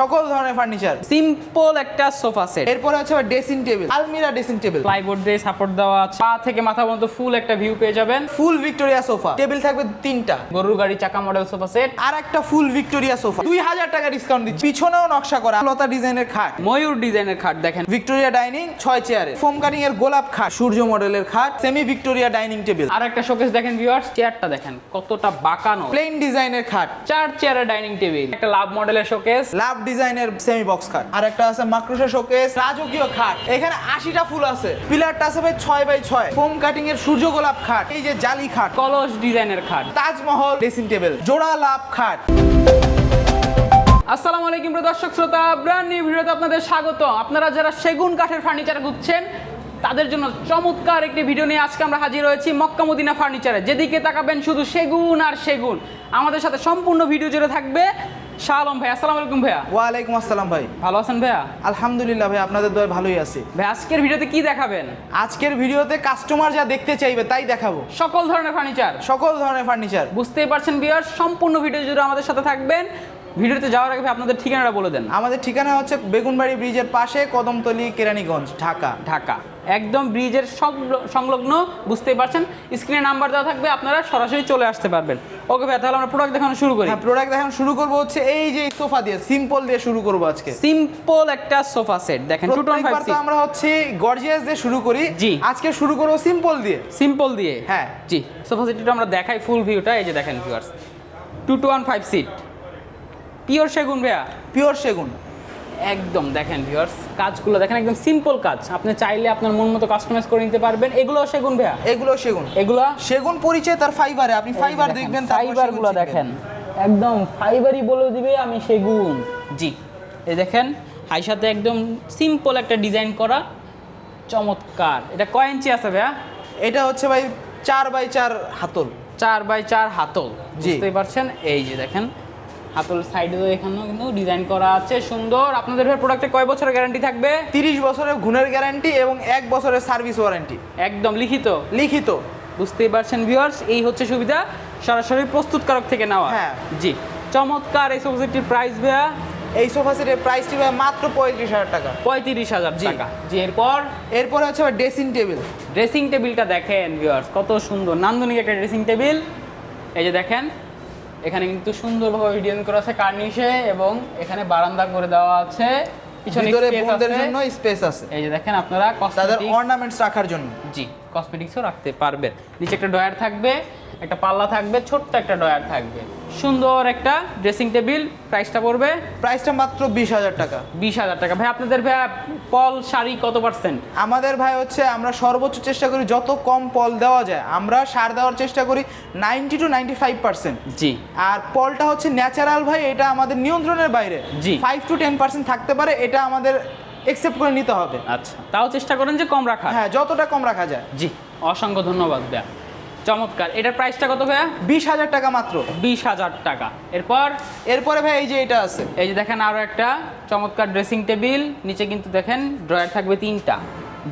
সকল ধরনের furniture. Simple একটা সোফা সেট এরপরে হচ্ছে ড্রেসিং টেবিল আলমিরা ড্রেসিং টেবিল প্লাইবোর্ড দিয়ে সাপোর্ট দেওয়া আছে। পা থেকে মাথা পর্যন্ত ফুল একটা ভিউ পেয়ে যাবেন। ফুল ভিক্টোরিয়া সোফা টেবিল থাকবে তিনটা। গরুর গাড়ি চাকা মডেল সোফা সেট আর একটা ফুল ভিক্টোরিয়া সোফা দুই হাজার টাকা ডিসকাউন্ট দিচ্ছি। পিছনেও নকশা করা। লতা ডিজাইনের খাট। ময়ূর ডিজাইনের খাট দেখেন। ভিক্টোরিয়া ডাইনিং ছয় চেয়ারে ফোম কাটিং এর গোলাপ খাট। সূর্য মডেলের খাট। সেমি ভিক্টোরিয়া ডাইনিং টেবিল আর একটা শোকেস দেখেন ভিউয়ার্স চেয়ারটা দেখেন কতটা বাঁকানো। প্লেন ডিজাইনের খাট। চার চেয়ারের ডাইনিং টেবিল একটা লাভ মডেলের শোকেস লাভ ডিজাইনের সেমি বক্স খাট। আর একটা আছে মাকড়সা শোকেস রাজকীয় খাট। এখানে আশিটা ফুল আছে। পিলারটা আছে ভাই ছয় বাই ছয়। ফোম কাটিং এর সূর্য গোলাপ খাট। এই যে জালি খাট। কলস ডিজাইনের খাট। তাজমহল ড্রেসিং টেবিল জোড়া লাভ খাট। আসসালামু আলাইকুম প্রিয় দর্শক শ্রোতা ব্র্যান্ড নিউ ভিডিওতে আপনাদের স্বাগত। আপনারা যারা সেগুন কাঠের ফার্নিচার খুঁজছেন তাদের জন্য চমৎকার একটি ভিডিও নিয়ে আজকে আমরা হাজির হয়েছি মক্কা মদিনা ফার্নিচারে যেদিকে তাকাবেন শুধু সেগুন আর সেগুন। আমাদের সাথে সম্পূর্ণ ভিডিও জুড়ে থাকবে শাহ আলম ভাই আসসালামু আলাইকুম ভাইয়া। ওয়ালাইকুম আসসালাম ভাই। ভালো আছেন ভাইয়া? আলহামদুলিল্লাহ ভাই আপনাদের দয় ভালোই আছি। ভাই আজকের ভিডিওতে কি দেখাবেন? আজকের ভিডিওতে কাস্টমার যা দেখতে চাইবে তাই দেখাবো। সকল ধরনের ফার্নিচার সকল ধরনের ফার্নিচার বুঝতেই পারছেন বিয়ার সম্পূর্ণ ভিডিও জুড়ে আমাদের সাথে থাকবেন। ভিডিওতে যাওয়ার আগে আপনাদের ঠিকানাটা বলে দেন। আমাদের ঠিকানা হচ্ছে বেগুনবাড়ি ব্রিজের পাশে কদমতলি কেরানীগঞ্জ ঢাকা। ঢাকা। একদম ব্রিজের সংল- সংলগ্ন বুঝতেই পারছেন? স্ক্রিনে নাম্বার দেওয়া থাকবে আপনারা সরাসরি চলে আসতে পারবেন। ওকে ভাই তাহলে আমরা প্রোডাক্ট দেখানো শুরু করি। হ্যাঁ প্রোডাক্ট দেখানো শুরু করব হচ্ছে এই যে সোফা দিয়ে সিম্পল দিয়ে শুরু করব আজকে। সিম্পল একটা সোফা সেট দেখেন টু টোন ফাইভ তো আমরা হচ্ছে গর্জিয়াস দিয়ে শুরু করি। জি। আজকে শুরু করব সিম্পল দিয়ে। সিম্পল দিয়ে? হ্যাঁ। জি সোফা সেটটা আমরা দেখাই ফুল ভিউটা এই যে দেখেন viewers two two one five seat pure সেগুন ভাইয়া? পিওর সেগুন। একদম দেখেন ভিউয়ার্স কাজগুলো দেখেন একদম সিম্পল কাজ। আপনি চাইলে আপনার মন মতো কাস্টমাইজ করে নিতে পারবেন। এগুলো সেগুন ভাইয়া? এগুলো সেগুন। এগুলো? সেগুন পরিচয় তার ফাইবারে আপনি ফাইবার দেখবেন তারপর ফাইবার সেগুনগুলো চিনবেন। দেখেন। একদম ফাইবারই বলে দিবে আমি সেগুন। জি। এই দেখেন হাই সাথে একদম সিম্পল একটা ডিজাইন করা। চমৎকার। এটা কয় ইঞ্চি আছে ভাইয়া? এটা হচ্ছে ভাই চার বাই চার হাতল। চার বাই চার হাতল। বুঝতেই পারছেন? এই যে দেখেন হাতল সাইডে এখানেও কিন্তু ডিজাইন করা আছে সুন্দর। আপনাদের প্রোডাক্টে কয় বছরের গ্যারান্টি থাকবে? তিরিশ বছরের গুণের গ্যারান্টি এবং এক বছরের সার্ভিস ওয়ারেন্টি একদম লিখিত। লিখিত। বুঝতেই পারছেন ভিউয়ার্স এই হচ্ছে সুবিধা। সরাসরি প্রস্তুতকারক থেকে নেওয়া। হ্যাঁ। জি। চমৎকার এই সবজেক্টির প্রাইস ভাইয়া। এই সোফা সেটের প্রাইসটি ভাই মাত্র পঁয়ত্রিশ হাজার টাকা। পঁয়ত্রিশ হাজার। টাকা। জি এরপর? এরপরে হচ্ছে ড্রেসিং টেবিল ড্রেসিং টেবিলটা দেখেন ভিউয়ার্স কত সুন্দর। নান্দনিক একটা ড্রেসিং টেবিল এই যে দেখেন এখানে কিন্তু সুন্দরভাবে ডিজাইন করা আছে কার্নিশে এবং এখানে বারান্দা করে দেওয়া আছে। পিছনে বোনদের জন্য স্পেস আছে। এই যে দেখেন আপনারা তাদের অর্নামেন্টস রাখার জন্য। জি কসমেটিক্সও রাখতে পারবেন। নিচে একটা ডয়ার থাকবে। একটা পাল্লা থাকবে ছোট্ট একটা ডয়ার থাকবে। সুন্দর একটা ড্রেসিং টেবিল প্রাইসটা পড়বে? প্রাইসটা মাত্র বিশ হাজার টাকা। বিশ হাজার টাকা। ভাই আপনাদের ভাই পল শাড়ি কত পার্সেন্ট? আমাদের ভাই হচ্ছে আমরা সর্বোচ্চ চেষ্টা করি যত কম পল দেওয়া যায় আমরা সার দেওয়ার চেষ্টা করি ninety two ninety five percent. জি। আর পলটা হচ্ছে ন্যাচারাল ভাই এটা আমাদের নিয়ন্ত্রণের বাইরে। জি। ফাইভ টু টেন পার্সেন্ট থাকতে পারে এটা আমাদের একসেপ্ট করে নিতে হবে। আচ্ছা। তাও চেষ্টা করেন যে কম রাখা হ্যাঁ যতটা কম রাখা যায়। জি অসংখ্য ধন্যবাদ ভাইয়া। চমৎকার। এটার প্রাইসটা কত ভাইয়া? বিশ হাজার টাকা মাত্র। বিশ হাজার টাকা। এরপর? এরপরে ভাই এই যে এটা আছে। এই যে দেখেন আরও একটা চমৎকার ড্রেসিং টেবিল নিচে কিন্তু দেখেন ড্রয়ার থাকবে তিনটা।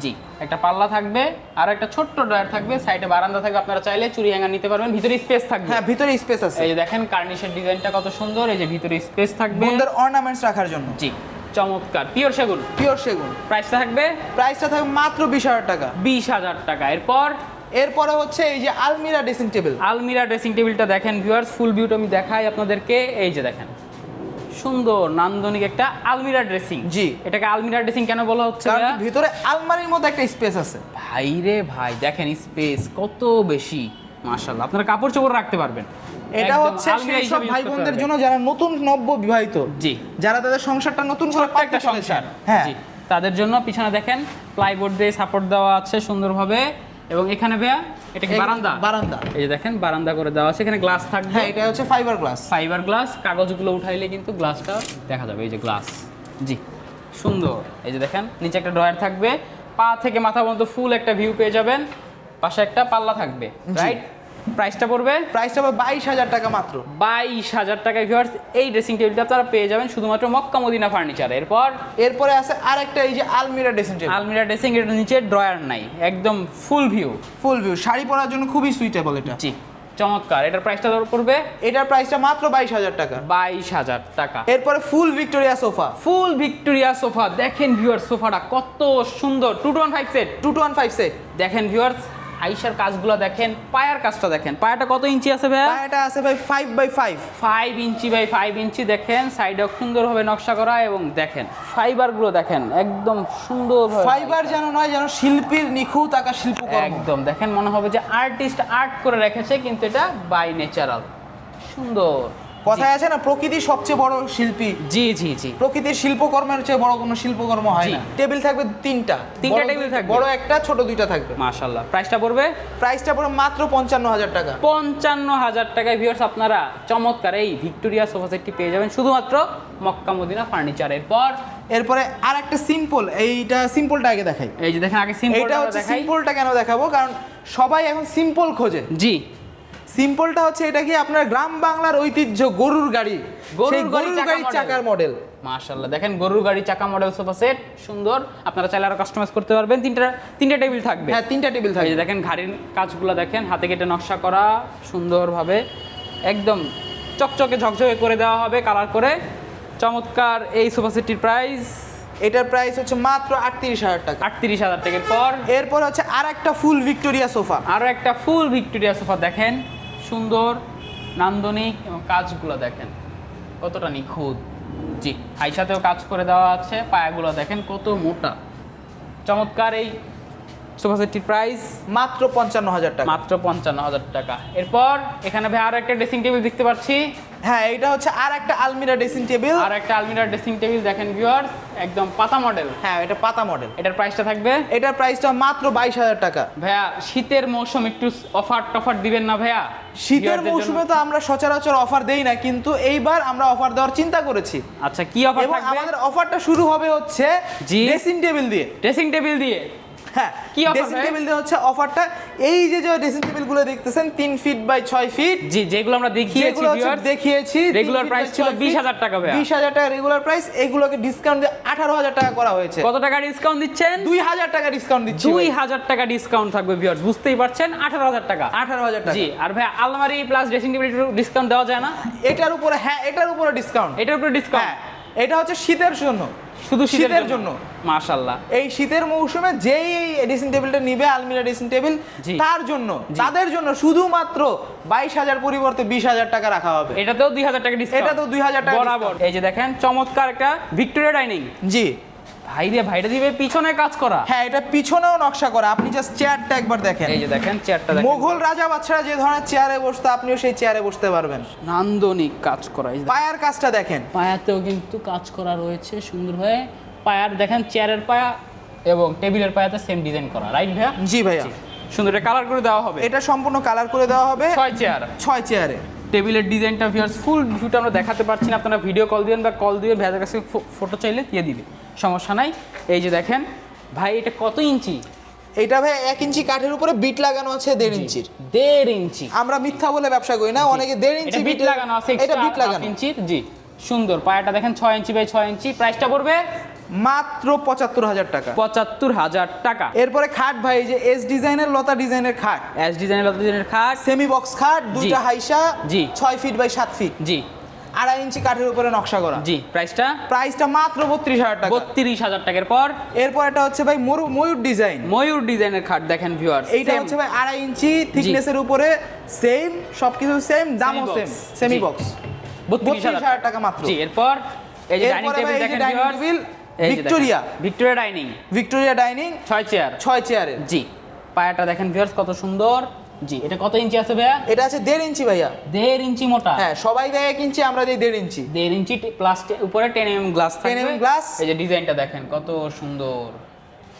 জি একটা পাল্লা থাকবে আর একটা ছোট্ট ড্রয়ার থাকবে। সাইডে বারান্দা থাকবে আপনারা চাইলে চুরি হ্যাঙ্গার নিতে পারবেন। ভিতরে স্পেস থাকবে। হ্যাঁ ভিতরে স্পেস আছে। এই যে দেখেন কার্নিশের ডিজাইনটা কত সুন্দর। এই যে ভিতরে স্পেস থাকবে। বোনদের অর্নামেন্টস রাখার জন্য। জি চমৎকার। পিওর সেগুন। পিওর সেগুন। প্রাইসটা থাকবে? প্রাইসটা থাকবে মাত্র বিশ হাজার টাকা। বিশ হাজার টাকা। এরপর? এরপরে হচ্ছে এই যে আলমিরা ড্রেসিং টেবিল। আলমিরা ড্রেসিং টেবিলটা দেখেন ভিউয়ার্স ফুল ভিউটা আমি দেখাই আপনাদেরকে। এই যে দেখেন সুন্দর নান্দনিক একটা আলমিরা ড্রেসিং। জি। এটাকে আলমিরা ড্রেসিং কেন বলা হচ্ছে কারণ ভিতরে আলমারির মধ্যে একটা স্পেস আছে। ভাই রে ভাই দেখেন স্পেস কত বেশি মাশাআল্লাহ। আপনারা কাপড় চোপড় রাখতে পারবেন। এটা হচ্ছে সেই সব ভাই বোনদের জন্য যারা নতুন নব্য বিবাহিত জি। যারা তাদের সংসারটা নতুন করে একটা সংসার। হ্যাঁ। জি। তাদের জন্য পিছনে দেখেন প্লাইবোর্ড দিয়ে সাপোর্ট দেওয়া আছে সুন্দরভাবে। এবং এখানে ভাইয়া এটা কি বারান্দা? বারান্দা। এই যে দেখেন বারান্দা করে দেওয়া আছে। এখানে গ্লাস থাকবে। হ্যাঁ এটা হচ্ছে ফাইবার গ্লাস ফাইবার গ্লাস কাগজগুলো উঠাইলে কিন্তু গ্লাসটা দেখা যাবে। এই যে গ্লাস জি সুন্দর। এই যে দেখেন নিচে একটা ড্রয়ার থাকবে। পা থেকে মাথা পর্যন্ত ফুল একটা ভিউ পেয়ে যাবেন। পাশে একটা পাল্লা থাকবে রাইট প্রাইসটা পড়বে? প্রাইসটা হবে বাইশ হাজার টাকা মাত্র। বাইশ হাজার টাকায় ভিউয়ার্স এই ড্রেসিং টেবিলটা আপনারা পেয়ে যাবেন শুধুমাত্র মক্কা মদিনা ফার্নিচার এরপর? এরপরে আছে আরেকটা এই যে আলমিরা ড্রেসিং টেবিল আলমিরা ড্রেসিং এর নিচে ড্রয়ার নাই একদম full view full view sari পরার জন্য খুবই সুইটেবল এটা। জি চমৎকার। এটার প্রাইসটা ধর পড়বে? এটার প্রাইসটা মাত্র বাইশ হাজার টাকা। বাইশ হাজার টাকা। এরপরে full Victoria sofa full Victoria sofa দেখেন ভিউয়ার সোফাটা কত সুন্দর। Two two one five set two two one five set দেখেন ভিউয়ার্স আইসার কাজগুলো দেখেন পায়ার কাজটা দেখেন। পায়াটা কত ইঞ্চি আছে ভাইয়া? এটা আছে ভাই five by five five inch by five inch দেখেন সাইডে সুন্দরভাবে নকশা করা এবং দেখেন ফাইবারগুলো দেখেন একদম সুন্দর ফাইবার যেন নয় যেন শিল্পীর নিখুঁত আঁকা শিল্পকর্ম। একদম দেখেন মনে হবে যে আর্টিস্ট আর্ট করে রেখেছে কিন্তু এটা বাই ন্যাচারাল সুন্দর। কথায় আছে না প্রকৃতি সবচেয়ে বড় শিল্পী? জি জি জি। প্রকৃতির শিল্পকর্মের চেয়ে বড় কোনো শিল্পকর্ম হয় না। টেবিল থাকবে তিনটা। তিনটা টেবিল থাকবে। বড় একটা ছোট দুইটা থাকবে। মাশাল্লাহ প্রাইসটা পড়বে? প্রাইসটা পড়বে মাত্র পঞ্চান্ন হাজার টাকা। পঞ্চান্ন হাজার টাকায় ভিউয়ার্স আপনারা চমৎকার এই ভিক্টোরিয়া সোফা সেটটি পেয়ে যাবেন শুধুমাত্র মক্কা মদিনা ফার্নিচারের পর এরপরে আর একটা সিম্পল এইটা সিম্পলটা আগে দেখাই। এই যে দেখেন আগে সিম্পল এটা হচ্ছে সিম্পলটা কেন দেখাবো? কারণ সবাই এখন সিম্পল খোঁজে। জি। সিম্পলটা হচ্ছে এটা কি? আপনার গ্রাম বাংলার ঐতিহ্য গরুর গাড়ি। গরুর গাড়ি গাড়ির চাকার মডেল মাশাল্লাহ দেখেন গরুর গাড়ি চাকা মডেল সোফা সেট সুন্দর। আপনারা চাইলে আরও কাস্টমাইজ করতে পারবেন। তিনটা তিনটা টেবিল থাকবে। হ্যাঁ তিনটা টেবিল থাকবে। দেখেন ঘাড়ির কাজগুলো দেখেন হাতে কেটে নকশা করা সুন্দরভাবে একদম চকচকে ঝকঝকে করে দেওয়া হবে কালার করে। চমৎকার এই সোফা সেটটির প্রাইস এটার প্রাইস হচ্ছে মাত্র আটত্রিশ হাজার টাকা। আটত্রিশ হাজার টাকার পর। এরপর হচ্ছে আর একটা ফুল ভিক্টোরিয়া সোফা আরও একটা ফুল ভিক্টোরিয়া সোফা দেখেন। সুন্দর, নান্দনিক এবং কাজগুলো দেখেন। কতটা নিখুঁত। জি আইসাতেও কাজ করে দেওয়া আছে, পায়াগুলো দেখেন কত মোটা। চমৎকার এই সোফা সেটটির প্রাইস মাত্র পঞ্চান্ন হাজার টাকা। মাত্র পঞ্চান্ন হাজার টাকা। এরপর এখানে ভাই আরও একটা ড্রেসিং টেবিল দেখতে পাচ্ছি। হ্যাঁ এটা হচ্ছে আর একটা আলমিরা ড্রেসিং টেবিল আর একটা আলমিরার ড্রেসিং টেবিল দেখেন ভিউয়ার একদম পাতা মডেল হ্যাঁ এটা পাতা মডেল এটার প্রাইসটা থাকবে? এটার প্রাইসটা মাত্র বাইশ হাজার টাকা। ভাইয়া শীতের মৌসুম একটু অফার টফার দিবেন না ভাইয়া? শীতের মৌসুমে তো আমরা সচরাচর অফার দেই না কিন্তু এইবার আমরা অফার দেওয়ার চিন্তা করেছি। আচ্ছা কি অফার থাকবে? আমাদের অফারটা শুরু হবে হচ্ছে ড্রেসিং টেবিল দিয়ে। ড্রেসিং টেবিল দিয়ে। হ্যাঁ কি ড্রেসিং টেবিল দিয়ে হচ্ছে অফারটা এই যে যে ড্রেসিং টেবিলগুলো দেখতেছেন তিন ফিট বাই ছয় ফিট জি যেগুলো আমরা দেখিয়েছি দেখিয়েছি Regular price ছিল 20,000 টাকা। বিশ হাজার টাকা রেগুলার প্রাইস এগুলোকে ডিসকাউন্ট দিয়ে আঠারো হাজার টাকা করা হয়েছে। কত টাকা ডিসকাউন্ট দিচ্ছেন? দুই হাজার টাকা ডিসকাউন্ট দিচ্ছি দুই হাজার টাকা ডিসকাউন্ট থাকবে ভিউয়ার্স বুঝতেই পারছেন? আঠারো হাজার টাকা। আঠারো হাজার টাকা। জি আর ভাই আলমারি প্লাস ড্রেসিং টেবিল ডিসকাউন্ট দেওয়া যায় না? এটার উপরে হ্যাঁ এটার উপরে ডিসকাউন্ট এটার উপরে ডিসকাউন্ট এটা হচ্ছে শীতের জন্য। শুধু শীতের জন্য? মাশাল্লাহ এই শীতের মৌসুমে যেই এই ড্রেসিং টেবিলটা নিবে আলমিরা এডিসিন টেবিল তার জন্য তাদের জন্য শুধুমাত্র বাইশ হাজার পরিবর্তে বিশ হাজার টাকা রাখা হবে। এটাতেও দুই হাজার টাকা এটাতেও দুই হাজার টাকা বরাবর। এই যে দেখেন চমৎকার একটা ভিক্টোরিয়া ডাইনিং জি। ভাই রে ভাইটা দিবে পিছনে কাজ করা। হ্যাঁ এটা পিছনেও নকশা করা। আপনি জাস্ট চেয়ারটা একবার দেখেন। এই যে দেখেন চেয়ারটা দেখেন। মোগল রাজা বাচ্চারা যে ধরনের চেয়ারে বসতো আপনিও সেই চেয়ারে বসতে পারবেন। নান্দনিক কাজ করা এই পায়ার কাজটা দেখেন। পায়াতেও কিন্তু কাজ করা রয়েছে সুন্দরভাবে পায়ার দেখেন চেয়ারের পায়া এবং টেবিলের পায়াতে সেম ডিজাইন করা রাইট ভাইয়া? জি ভাইয়া। সুন্দর কালার করে দেওয়া হবে। এটা সম্পূর্ণ কালার করে দেওয়া হবে। ছয় চেয়ার ছয় চেয়ারে টেবিলের ডিজাইনটা ভিউয়ার্স ফুল ভিউটা আমরা দেখাতে পারছি না। আপনারা ভিডিও কল দিবেন বা কল দিবেন ভাইয়াদের কাছে ফটো চাইলে দিয়ে দিবে। সমস্যা নাই। এই যে দেখেন ভাই এটা কত ইঞ্চি? এটা ভাই এক ইঞ্চি কাঠের উপরে বিট লাগানো আছে দেড় ইঞ্চির। দেড় ইঞ্চি। আমরা মিথ্যা বলে ব্যবসা করি না অনেকে দেড় ইঞ্চি বিট লাগানো আছে এটা বিট লাগানো। ইঞ্চির জি। সুন্দর পায়াটা দেখেন ছয় ইঞ্চি বাই ছয় ইঞ্চি প্রাইসটা পড়বে মাত্র পঁচাত্তর হাজার টাকা। পঁচাত্তর হাজার টাকা। এরপরে খাট ভাই যে এস ডিজাইনের লতা ডিজাইনের খাট। এস ডিজাইনের লতা ডিজাইনের খাট। সেমি বক্স খাট দুইটা হাইসা জি। ছয় ফিট বাই সাত ফিট জি। আড়াই ইঞ্চি কাঠের উপরে নকশা করা। জি প্রাইসটা প্রাইসটা মাত্র বত্রিশ হাজার টাকা। বত্রিশ হাজার টাকার পর এরপর এটা হচ্ছে ভাই মরু- ময়ূর ডিজাইন ময়ূর ডিজাইনের খাট দেখেন ভিউয়ার এইটা হচ্ছে ভাই আড়াই ইঞ্চি থিকনেসের উপরে সেম সবকিছু সেম দামও সেম সেমি বক্স বত্রিশ হাজার টাকা মাত্র। জি এরপর এই যে ডাইনিং টেবিল দেখেন dining viewers, table, এই যে দেখেন, Victoria। Victoria dining. Victoria dining ছয় চেয়ার। ছয় চেয়ারের। জি পায়াটা দেখেন ভিউয়ার্স কত সুন্দর। জি এটা কত ইঞ্চি আছে ভাইয়া? এটা আছে দেড় ইঞ্চি ভাইয়া। দেড় ইঞ্চি মোটা। হ্যাঁ সবাই দেয় এক ইঞ্চি আমরা দিই দেড় ইঞ্চি। দেড় ইঞ্চি প্লাস উপরে টেন এম গ্লাস 10 থাকবে mm glass। এই যে ডিজাইনটা দেখেন কত সুন্দর।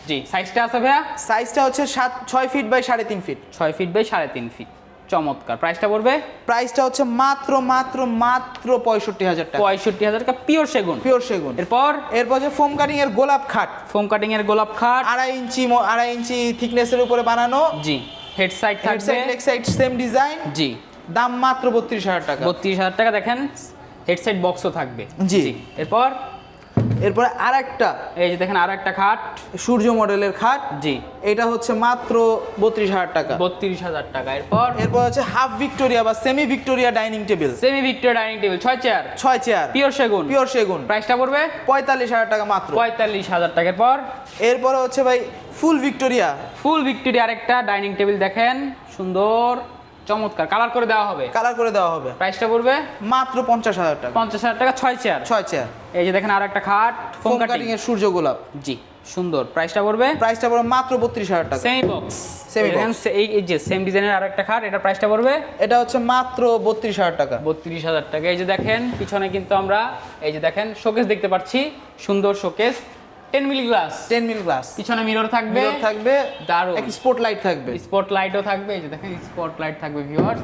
জি সাইজটা আছে ভাইয়া? সাইজটা হচ্ছে সাত ছয় ফিট বাই সাড়ে তিন ফিট ছয় ফিট বাই সাড়ে তিন ফিট চমৎকার। প্রাইসটা পড়বে? প্রাইসটা হচ্ছে মাত্র মাত্র মাত্র পঁয়ষট্টি হাজার টাকা। পঁয়ষট্টি হাজার টাকা পিওর সেগুন। পিওর সেগুন। এরপর? এরপর যে ফোম কাটিং এর গোলাপ খাট। ফোম কাটিং এর গোলাপ খাট। আড়াই ইঞ্চি আড়াই ইঞ্চি থিকনেসের উপরে বানানো। জি। হেড সাইড হেড থাকবে। Side leg side same design জি। দাম মাত্র বত্রিশ হাজার টাকা। বত্রিশ হাজার টাকা দেখেন হেড সাইড বক্সও থাকবে। জি। এরপর? এরপরে আর একটা এই যে দেখেন আর একটা খাট। সূর্য মডেলের খাট। জি। এটা হচ্ছে মাত্র বত্রিশ হাজার টাকা। বত্রিশ হাজার টাকা। এরপর? এরপর হচ্ছে হাফ ভিক্টোরিয়া বা semi Victoria dining table semi Victoria dining table ছয় চেয়ার ছয় চেয়ার পিওর সেগুন। পিওর সেগুন। প্রাইসটা পড়বে? পঁয়তাল্লিশ হাজার টাকা মাত্র। পঁয়তাল্লিশ হাজার টাকার পর এরপরে হচ্ছে ভাই ফুল ভিক্টোরিয়া ফুল ভিক্টোরিয়া আরেকটা ডাইনিং টেবিল দেখেন। সুন্দর। চমৎকার। কালার করে দেওয়া হবে। কালার করে দেওয়া হবে। প্রাইসটা পড়বে? মাত্র পঞ্চাশ হাজার টাকা। পঞ্চাশ হাজার টাকা ছয় চেয়ার ছয় চেয়ার এই যে দেখেন আর একটা খাট ফোম কাটিং এর সূর্য গোলাপ। জি সুন্দর। প্রাইসটা পড়বে? প্রাইসটা পড়বে মাত্র বত্রিশ হাজার টাকা। Semi box box। এই এই যে সেম ডিজাইনের আর একটা খাট এটা প্রাইসটা পড়বে? এটা হচ্ছে মাত্র বত্রিশ হাজার টাকা। বত্রিশ হাজার টাকা। এই যে দেখেন পিছনে কিন্তু আমরা এই যে দেখেন শোকেস দেখতে পাচ্ছি। সুন্দর showcase ten milli glass ten mil glass পিছনে মিরর থাকবে। থাকবে দারুণ। এক স্পট লাইট থাকবে। স্পট লাইটও থাকবে এই যে দেখেন স্পট লাইট থাকবে ভিউয়ার্স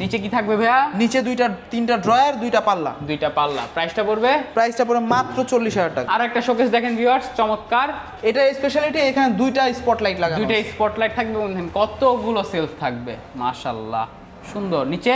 নিচে কি থাকবে ভাইয়া? নিচে দুইটা তিনটা ড্রয়ার দুইটা পাল্লা। দুইটা পাল্লা। প্রাইসটা পড়বে? প্রাইসটা পড়ে মাত্র চল্লিশ হাজার টাকা। আর একটা শোকেস দেখেন ভিউয়ার্স চমৎকার। এটা স্পেশালিটি এখানে দুইটা স্পট লাইট লাগানো দুইটা। স্পটলাইট থাকবে বন্ধুন কতগুলো সেলফ থাকবে? মাশাল্লাহ সুন্দর। নিচে?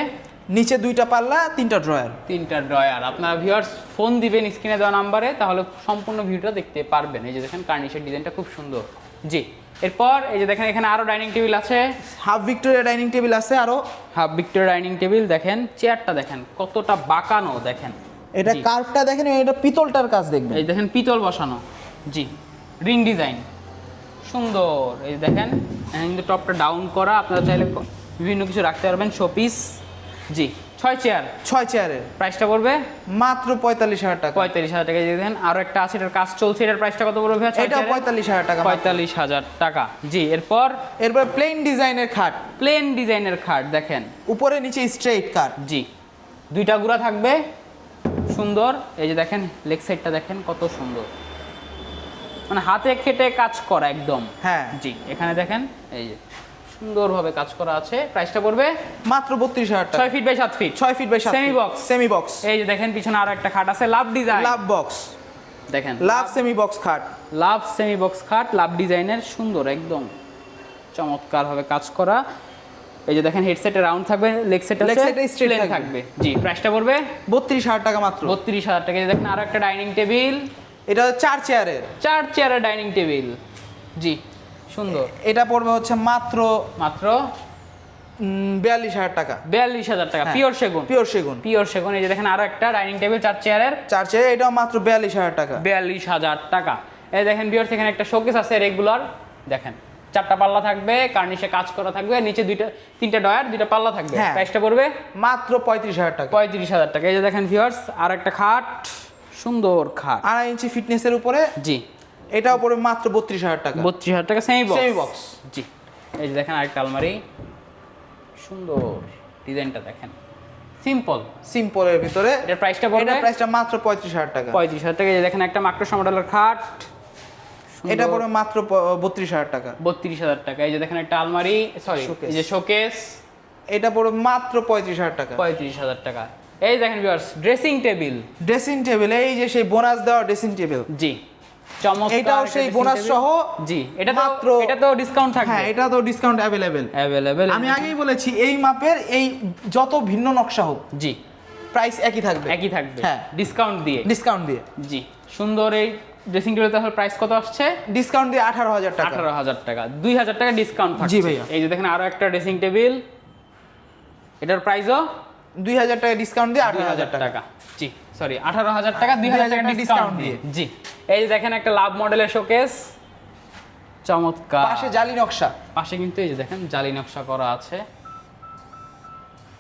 নিচে দুইটা পাল্লা তিনটা ড্রয়ার। তিনটা ড্রয়ার। আপনারা ভিউয়ার্স ফোন দিবেন স্ক্রিনে দেওয়া নাম্বারে তাহলে সম্পূর্ণ ভিউটা দেখতে পারবেন। এই যে দেখেন কার্নিশের ডিজাইনটা খুব সুন্দর। জি এরপর এই যে দেখেন এখানে আরও ডাইনিং টেবিল আছে। হাফ ভিক্টোরিয়া ডাইনিং টেবিল আছে আরও। হাফ ভিক্টোরিয়া ডাইনিং টেবিল দেখেন চেয়ারটা দেখেন কতটা বাঁকানো দেখেন। এটা। কার্ভটা দেখেন এটা পিতলটার কাজ দেখবেন। এই দেখেন পিতল বসানো। জি রিং ডিজাইন সুন্দর। এই যে দেখেন এখানে কিন্তু টপটা ডাউন করা। আপনারা চাইলে বিভিন্ন কিছু রাখতে পারবেন শোপিস জি ছয় চেয়ার ছয় চেয়ারের প্রাইসটা পড়বে? মাত্র পঁয়তাল্লিশ হাজার টাকা। পঁয়তাল্লিশ হাজার টাকা দিয়ে দেখেন আরও একটা আছে এটার কাজ চলছে। এটার প্রাইসটা কত পড়বে? এটা পঁয়তাল্লিশ হাজার টাকা পঁয়তাল্লিশ হাজার টাকা। জি এরপর? এরপর প্লেন ডিজাইনের খাট। প্লেন ডিজাইনের খাট দেখেন। উপরে নিচে স্ট্রেইট কাট জি। দুইটা গুড়া থাকবে। সুন্দর। এই যে দেখেন লেগ সাইডটা দেখেন কত সুন্দর। মানে হাতে খেটে কাজ করা একদম। হ্যাঁ। জি এখানে দেখেন এই যে। সুন্দরভাবে কাজ করা আছে। প্রাইসটা পড়বে? মাত্র বত্রিশ হাজার টাকা। ছয় ফিট বাই সাত ফিট ছয় feet by semi box semi box এই যে দেখেন পিছনে আরও একটা খাট আছে লাভ ডিজাইন লাভ বক্স দেখেন। লাভ সেমি বক্স খাট। লাভ সেমি বক্স খাট লাভ ডিজাইনের সুন্দর একদম চমৎকার চমৎকারভাবে কাজ করা। এই যে দেখেন হেডসেটে রাউন্ড থাকবে লেগ সেট এ straight প্লেন থাকবে। জি প্রাইসটা পড়বে? বত্রিশ হাজার টাকা মাত্র। বত্রিশ হাজার টাকা। এই যে দেখেন আরও একটা ডাইনিং টেবিল এটা চার চেয়ারের চার চেয়ারের ডাইনিং টেবিল জি। সুন্দর। এটা পড়বে হচ্ছে মাত্র মাত্র? বিয়াল্লিশ হাজার টাকা। বিয়াল্লিশ হাজার টাকা হ্যাঁ। পিওর সেগুন। পিওর সেগুন। পিওর সেগুন এই যে দেখেন আরও একটা ডাইনিং টেবিল চার চেয়ারের। চার চেয়ার এটাও মাত্র বিয়াল্লিশ হাজার টাকা। বিয়াল্লিশ হাজার টাকা। এই দেখেন বিয়ার এখানে একটা শোকেস আছে রেগুলার। দেখেন চারটা পাল্লা থাকবে কার্নিশে কাজ করা থাকবে নিচে দুইটা তিনটা ডয়ার দুইটা পাল্লা থাকবে। হ্যাঁ। প্রাইসটা পড়বে? মাত্র পঁয়ত্রিশ হাজার টাকা। পঁয়ত্রিশ হাজার টাকা। এই যে দেখেন ভিউয়ার্স আর একটা খাট সুন্দর খাট। আড়াই ইঞ্চি ফিটনেসের উপরে। জি। এটাও পড়বে মাত্র বত্রিশ হাজার টাকা। বত্রিশ হাজার টাকা সেমি বক্স Semi box। জি। এই যে দেখেন আরেকটা আলমারি। সুন্দর ডিজাইনটা দেখেন। সিম্পল সিম্পলের ভিতরে এটার প্রাইসটা পড়বে? এটার প্রাইসটা মাত্র পঁয়ত্রিশ হাজার টাকা। পঁয়ত্রিশ হাজার টাকা এই দেখেন একটা মাক্রোসা মডেলের খাট। এটা পড়বে মাত্র বত্রিশ হাজার টাকা। বত্রিশ হাজার টাকা এই যে দেখেন একটা আলমারি। সরি এই যে শোকেস এটা পড়বে মাত্র পঁয়ত্রিশ হাজার টাকা। পঁয়ত্রিশ হাজার টাকা। এই দেখেন viewers dressing table dressing table এই যে সেই বোনাস দেওয়া ড্রেসিং টেবিল জি। এটাও সেই বোনাস সহ জি এটা মাত্র- এটা তো ডিসকাউন্ট থাকবে। হ্যাঁ এটা তো ডিসকাউন্ট অ্যাভেলেবেল অ্যাভেলেবেল আমি আগেই বলেছি এই মাপের এই যত ভিন্ন নকশা হোক জি। প্রাইস একই থাকবে। একই থাকবে। হ্যাঁ। ডিসকাউন্ট দিয়ে। ডিসকাউন্ট দিয়ে। জি। সুন্দর এই ড্রেসিং টেবিল তাহলে প্রাইস কত আসছে? ডিসকাউন্ট দিয়ে আঠারো হাজার টাকা। আঠারো হাজার টাকা। দুই হাজার টাকা ডিসকাউন্ট জি ভাইয়া। এই যে দেখেন আরও একটা ড্রেসিং টেবিল এটার প্রাইসও দুই হাজার টাকা ডিসকাউন্ট দিয়ে আঠারো হাজার টাকা। জি সরি আঠারো হাজার টাকা দুই হাজার টাকা ডিসকাউন্ট দিয়ে। জি। এই যে দেখেন একটা লাভ মডেলের শোকেস চমৎকার। পাশে জালি নকশা। পাশে কিন্তু এই যে দেখেন জালি নকশা করা আছে।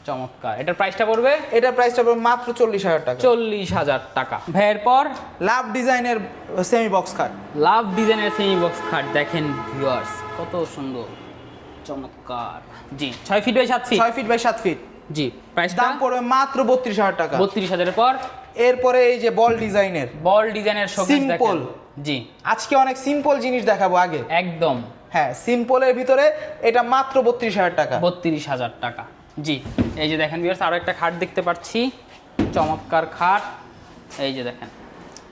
চমৎকার। এটার প্রাইসটা পড়বে? এটার প্রাইসটা পড়বে মাত্র চল্লিশ হাজার টাকা। চল্লিশ হাজার টাকা। ভাইয়ের পর লাভ ডিজাইনের সেমি বক্স খাট লাভ ডিজাইনের সেমি বক্স খাট দেখেন ভিউয়ার্স কত সুন্দর। চমৎকার। জি ছয় ফিট বাই সাত ফিট ছয় ফিট বাই সাত ফিট জি প্রাইসটা দাম পড়বে মাত্র বত্রিশ হাজার টাকা। বত্রিশ হাজারের পর এরপরে এই যে বল ডিজাইনের। বল ডিজাইনের সিম্পল জি। আজকে অনেক সিম্পল জিনিস দেখাবো আগে। একদম। হ্যাঁ সিম্পলের ভিতরে এটা মাত্র বত্রিশ হাজার টাকা। বত্রিশ হাজার টাকা। জি এই যে দেখেন বিয়ার্স আরও একটা খাট দেখতে পাচ্ছি। চমৎকার খাট। এই যে দেখেন।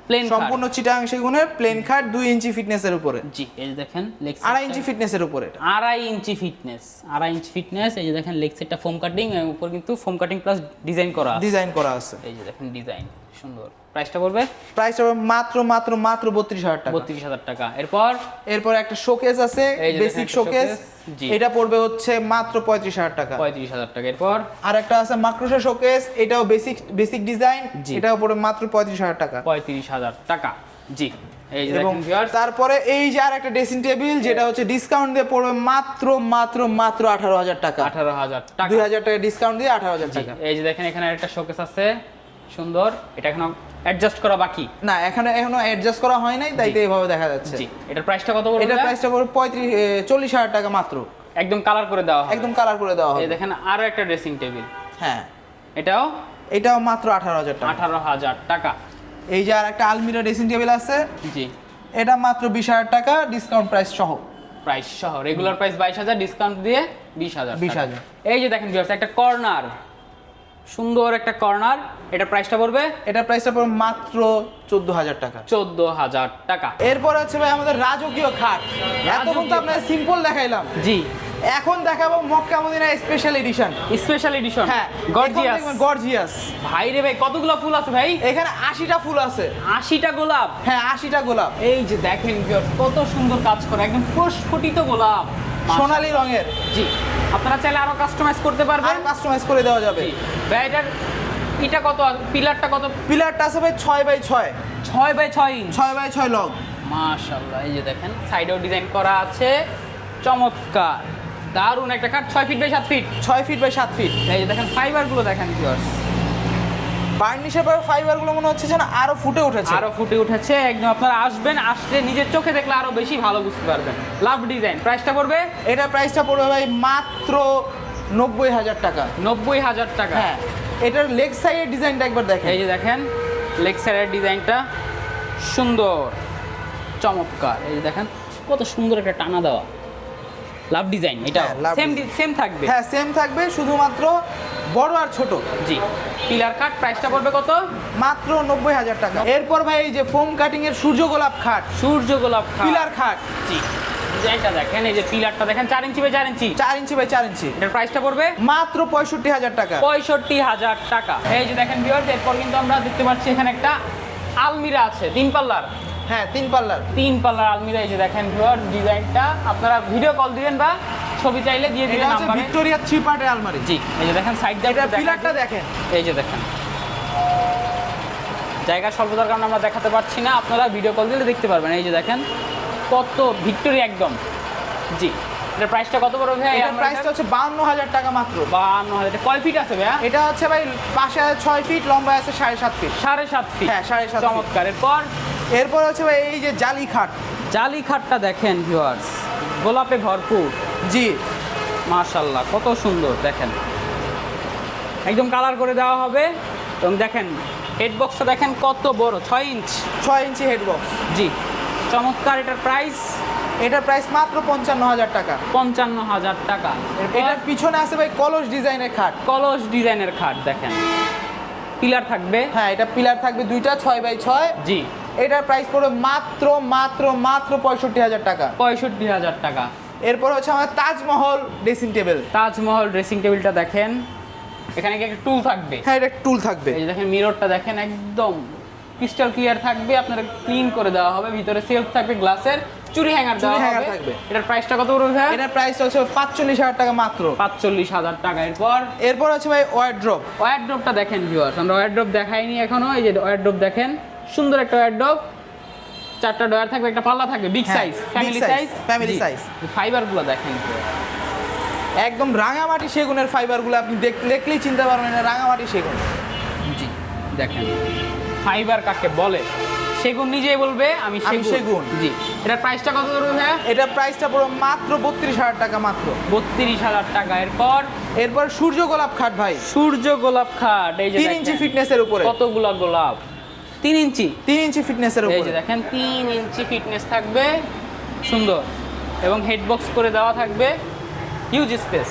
প্লেন সম্পূর্ণ চিটাং সেগুনের প্লেন খাট দুই ইঞ্চি ফিটনেসের উপরে। জি এই যে দেখেন লেগ আড়াই ইঞ্চি ফিটনেসের উপরে আড়াই ইঞ্চি ফিটনেস আড়াই ইঞ্চি ফিটনেস এই যে দেখেন লেগ সেটটা ফোম কাটিং উপর কিন্তু ফোম কাটিং প্লাস ডিজাইন করা ডিজাইন করা আছে। এই যে দেখেন ডিজাইন সুন্দর। প্রাইসটা পড়বে? প্রাইসটা মাত্র মাত্র মাত্র বত্রিশ হাজার টাকা। বত্রিশ হাজার টাকা। এরপর? এরপর একটা শোকেস আছে বেসিক শোকেস এটা পড়বে হচ্ছে মাত্র পঁয়ত্রিশ হাজার টাকা। পঁয়ত্রিশ হাজার টাকা। এরপর? আর একটা আছে মাক্রোসা শোকেস এটাও বেসিক বেসিক ডিজাইন। এটাও পড়বে মাত্র পঁয়ত্রিশ হাজার টাকা। পঁয়ত্রিশ হাজার টাকা। জি। এবং তারপরে এই যে আর একটা ড্রেসিং টেবিল যেটা হচ্ছে ডিসকাউন্ট দিয়ে পড়বে মাত্র মাত্র মাত্র আঠারো হাজার টাকা। আঠারো হাজার টাকা। দুই হাজার টাকা ডিসকাউন্ট দিয়ে আঠারো হাজার টাকা। এই যে দেখেন এখানে একটা শোকেস আছে। সুন্দর। এটা এখনও অ্যাডজাস্ট করা বাকি? না এখানে এখনও অ্যাডজাস্ট করা হয় নাই তাই তো। এইভাবে দেখা যাচ্ছে। জি এটার প্রাইসটা কত পড়বে এটার প্রাইসটা পড়বে পঁয়ত্রিশ চল্লিশ হাজার টাকা মাত্র। একদম কালার করে দেওয়া হবে। একদম কালার করে দেওয়া এই হবে। দেখেন আরও একটা ড্রেসিং টেবিল হ্যাঁ। এটাও? এটাও মাত্র আঠারো হাজার টাকা। আঠারো হাজার টাকা। এই যে আর একটা আলমিরা ড্রেসিং টেবিল আছে জি। এটা মাত্র বিশ হাজার টাকা ডিসকাউন্ট প্রাইস সহ। প্রাইস সহ। রেগুলার প্রাইস বাইশ হাজার ডিসকাউন্ট দিয়ে বিশ হাজার 20,000 এই যে দেখেন viewers, একটা কর্নার সুন্দর একটা কর্নার এটা প্রাইসটা পড়বে? এটা প্রাইসটা পড়বে মাত্র চোদ্দ হাজার টাকা। চোদ্দ হাজার টাকা। এরপর হচ্ছে ভাই আমাদের রাজকীয় খাট। এতক্ষণ তো আপনার সিম্পল দেখাইলাম। জি। এখন দেখাবো Mecca Medina special edition special edition হ্যাঁ গর্জিয়াস গর্জিয়াস ভাই রে ভাই কতগুলো ফুল আছে ভাই? এখানে আশিটা ফুল আছে। আশিটা গোলাপ? হ্যাঁ আশিটা গোলাপ। এই যে দেখেন কত সুন্দর কাজ করে একদম প্রস্ফুটিত গোলাপ। সোনালী রঙের। জি। আপনারা চাইলে আরও কাস্টমাইজ করতে পারবেন। কাস্টমাইজ করে দেওয়া যাবে। ভাই এটার এটা কত? পিলারটা কত? পিলারটা আছে ভাই ছয় বাই ছয়। ছয় বাই ছয় ইঞ্চ। ছয় বাই ছয় লগ মাশাল্লাহ এই যে দেখেন সাইডেও ডিজাইন করা আছে। চমৎকার। দারুণ একটা কাঠ ছয় ফিট বাই সাত ফিট ছয় ফিট বাই সাত ফিট এই যে দেখেন ফাইবারগুলো দেখেন ভিউয়ার্স বার্নিশের পর ফাইবারগুলো মনে হচ্ছে যেন আরও ফুটে উঠেছে। আরও ফুটে উঠেছে একদম আপনারা আসবেন আসলে নিজের চোখে দেখলে আরও বেশি ভালো বুঝতে পারবেন। লাভ ডিজাইন প্রাইসটা পড়বে? এটা প্রাইসটা পড়বে ভাই মাত্র নব্বই হাজার টাকা। নব্বই হাজার টাকা। হ্যাঁ এটার লেগ সাইডের ডিজাইনটা একবার দেখেন। এই যে দেখেন লেগ সাইডের ডিজাইনটা সুন্দর চমৎকার। এই যে দেখেন কত সুন্দর একটা টানা দেওয়া। লাভ ডিজাইন এটা হ্যাঁ, সেম সেম থাকবে। হ্যাঁ সেম থাকবে শুধুমাত্র বড় আর ছোট। জি। পিলার কাট প্রাইসটা পড়বে কত? মাত্র নব্বই হাজার টাকা। এরপর ভাই এই যে ফোম কাটিং এর সূর্য গোলাপ খাট। সূর্য গোলাপ খাট। পিলার খাট। জি। ডিজাইনটা দেখেন এই যে পিলারটা দেখেন চার ইঞ্চি বাই চার ইঞ্চি। চার ইঞ্চি বাই চার ইঞ্চি। এটার প্রাইসটা পড়বে? মাত্র পঁয়ষট্টি হাজার টাকা। পঁয়ষট্টি হাজার টাকা। এই যে দেখেন ভিউয়ার্স এরপর কিন্তু আমরা দেখতে পাচ্ছি এখানে একটা আলমিরা আছে তিন পাল্লার। হ্যাঁ তিন পাল্লার। তিন পাল্লার আলমিরা এই যে দেখেন ভিউয়ার ডিজাইনটা। আপনারা ভিডিও কল দিবেন বা ছবি চাইলে দিয়ে এটা দিবেন হচ্ছে ভিক্টোরিয়া থ্রি পার্টের আলমারি। জি এই যে দেখেন সাইডটা এটা পিলারটা দেখেন। এই যে দেখেন। জায়গা স্বল্পতার কারণে আমরা দেখাতে পারছি না আপনারা ভিডিও কল দিলে দেখতে পারবেন। এই যে দেখেন কত ভিক্টোরিয়া একদম। জি এটার প্রাইসটা কত বড় ভাই এটার প্রাইসটা হচ্ছে বাউন্ন হাজার টাকা মাত্র। বান্ন হাজার এটা কয় ফিট আছে ভাইয়া? এটা হচ্ছে ভাই পাশে ছয় ফিট লম্বা আছে সাড়ে সাত ফিট সাড়ে সাত ফিট হ্যাঁ, সাড়ে সাত feet। চমৎকার। এরপর এরপর হচ্ছে ভাই এই যে জালি খাট জালি খাটটা দেখেন ভিউয়ার্স গোলাপে ভরপুর। জি। মাশাল্লাহ কত সুন্দর দেখেন। একদম কালার করে দেওয়া হবে। এবং দেখেন হেডবক্সটা দেখেন কত বড় ছয় ইঞ্চ ছয় ইঞ্চি হেডবক্স জি চমৎকার এটার প্রাইস এটার প্রাইস মাত্র পঞ্চান্ন হাজার টাকা। পঞ্চান্ন হাজার টাকা। এটার পিছনে আছে ভাই কলস ডিজাইনের খাট। কলস ডিজাইনের খাট দেখেন। পিলার থাকবে। হ্যাঁ এটা পিলার থাকবে দুইটা ছয় বাই ছয়। জি। এটার প্রাইস পড়বে মাত্র মাত্র মাত্র পঁয়ষট্টি হাজার টাকা। পঁয়ষট্টি হাজার টাকা। এরপর হচ্ছে আমাদের Taj Mahal dressing table Taj Mahal dressing টেবিলটা দেখেন। এখানে কি একটা টুল থাকবে? হ্যাঁ এটা টুল থাকবে। এই দেখেন মিররটা দেখেন একদম ক্রিস্টাল ক্লিয়ার থাকবে। আপনারা ক্লিন করে দেওয়া হবে। ভিতরে সেলফ থাকবে গ্লাসের চুরি হ্যাঙ্গার দেওয়া হবে। থাকবে। এটার প্রাইসটা কত পড়বে ভাই এটার প্রাইস হচ্ছে পাঁচচল্লিশ হাজার টাকা মাত্র। পাঁচচল্লিশ হাজার টাকা। এরপর? এরপর হচ্ছে ভাই ওয়ার্ড্রপ ওয়ারড্রপটা দেখেন ভিউয়ার্স আমরা ওয়ারড্রপ দেখাইনি এখনও। এই যে ওয়ারড্রপ দেখেন। সুন্দর একটা ওয়ার ডগ চারটা ডয়ার থাকবে একটা পাল্লা থাকবে বিগ হ্যাঁ, size family size family size। ফাইবারগুলো দেখেন একদম রাঙামাটি সেগুনের ফাইবারগুলো আপনি দেখলেই চিনতে পারবেন এটা রাঙামাটি সেগুন। জি দেখেন। ফাইবার কাকে বলে? সেগুন নিজেই বলবে আমি সেগুন। জি। এটার প্রাইসটা কত করবে ভাইয়া? এটার প্রাইসটা পুরো মাত্র বত্রিশ হাজার টাকা মাত্র। বত্রিশ হাজার টাকা। এরপর? এরপর সূর্য গোলাপ খাট ভাই। সূর্য গোলাপ খাট এই যে তিন ইঞ্চি ফিটনেসের উপরে। কতগুলা গোলাপ। তিন ইঞ্চি তিন ইঞ্চি ফিটনেসের উপরে। দেখেন তিন ইঞ্চি ফিটনেস থাকবে। সুন্দর। এবং হেডবক্স করে দেওয়া থাকবে হিউজ স্পেস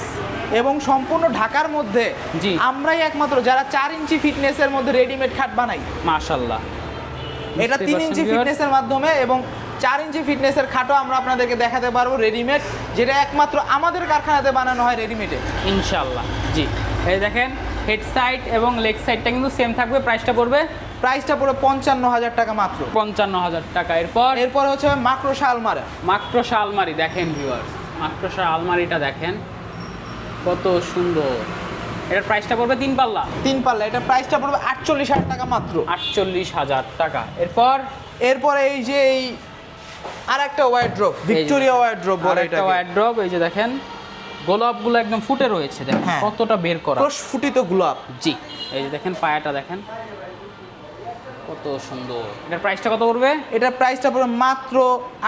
এবং সম্পূর্ণ ঢাকার মধ্যে জি। আমরাই একমাত্র যারা চার ইঞ্চি ফিটনেসের মধ্যে রেডিমেড খাট বানাই। মাশাল্লাহ এটা তিন ইঞ্চি? ফিটনেসের মাধ্যমে এবং চার ইঞ্চি ফিটনেসের খাটও আমরা আপনাদেরকে দেখাতে পারব রেডিমেড যেটা একমাত্র আমাদের কারখানাতে বানানো হয় রেডিমেডে ইনশাল্লাহ জি। এই দেখেন হেড সাইড এবং লেগ সাইডটা কিন্তু সেম থাকবে প্রাইসটা পড়বে প্রাইসটা পুরো পঞ্চান্ন হাজার টাকা মাত্র। পঞ্চান্ন হাজার টাকা। এরপর? এরপর হচ্ছে মাক্রোসা আলমারি। মাক্রোসা আলমারি দেখেন ভিউয়ার্স মাক্রোসা আলমারিটা দেখেন কত সুন্দর। এটার প্রাইসটা পড়বে তিন পাল্লা? তিন পাল্লা এটা প্রাইসটা পড়বে আটচল্লিশ হাজার টাকা মাত্র। আটচল্লিশ হাজার টাকা। এরপর? এরপরে এই যে এই আর একটা wide drop Victoria wide drop বলে এটা ওয়ার্ড্রপ এই যে দেখেন গোলাপগুলো একদম ফুটে রয়েছে দেখেন হ্যাঁ। কতটা বের করা। প্রস্ফুটিত গোলাপ। জি এই যে দেখেন পায়াটা দেখেন। কত সুন্দর। এটার প্রাইসটা কত পড়বে? এটার প্রাইসটা পড়বে মাত্র